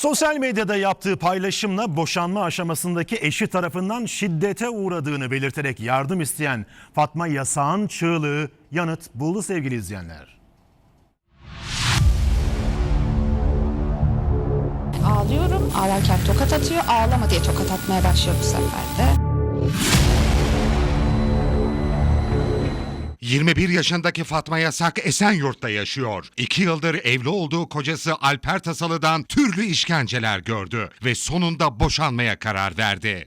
Sosyal medyada yaptığı paylaşımla boşanma aşamasındaki eşi tarafından şiddete uğradığını belirterek yardım isteyen Fatma Yasağ'ın çığlığı yanıt buldu sevgili izleyenler. Ağlıyorum. Ağlarken tokat atıyor. Ağlama diye tokat atmaya başlıyor bu sefer de. 21 yaşındaki Fatma Yasak Esenyurt'ta yaşıyor. 2 yıldır evli olduğu kocası Alper Tasalı'dan türlü işkenceler gördü ve sonunda boşanmaya karar verdi.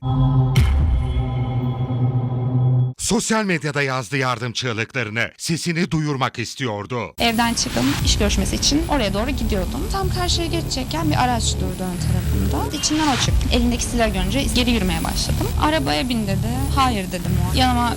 Sosyal medyada yazdı yardım çığlıklarını, sesini duyurmak istiyordu. Evden çıktım iş görüşmesi için oraya doğru gidiyordum. Tam karşıya geçecekken bir araç durdu ön tarafımda. İçinden o çıktı. Elindeki silah görünce geri yürümeye başladım. Arabaya bin dedi. Hayır dedim o. Yanıma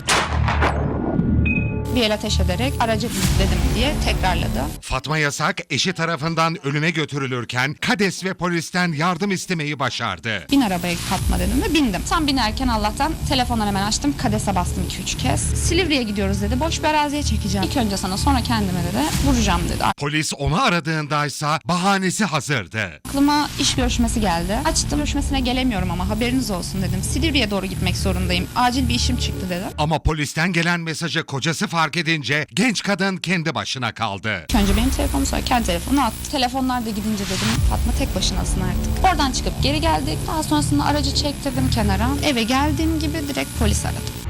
bir el ateş ederek araca bin dedim diye tekrarladı. Fatma Yasak eşi tarafından ölüme götürülürken Kades ve polisten yardım istemeyi başardı. Bin arabaya Fatma dedim ve bindim. Tam binerken Allah'tan telefonları hemen açtım. Kadese bastım 2-3 kez. Silivri'ye gidiyoruz dedi. Boş bir araziye çekeceğim. İlk önce sana sonra kendime dedi. Vuracağım dedi. Polis onu aradığındaysa bahanesi hazırdı. Aklıma iş görüşmesi geldi. Açtım görüşmesine gelemiyorum ama haberiniz olsun dedim. Silivri'ye doğru gitmek zorundayım. Acil bir işim çıktı dedim. Ama polisten gelen mesajı kocası fark edince genç kadın kendi başına kaldı. Önce benim telefonumu sonra kendi telefonunu attı. Telefonlar da gidince dedim Fatma tek başınasın artık. Oradan çıkıp geri geldik. Daha sonrasında aracı çektirdim kenara. Eve geldiğim gibi direkt polis aradım.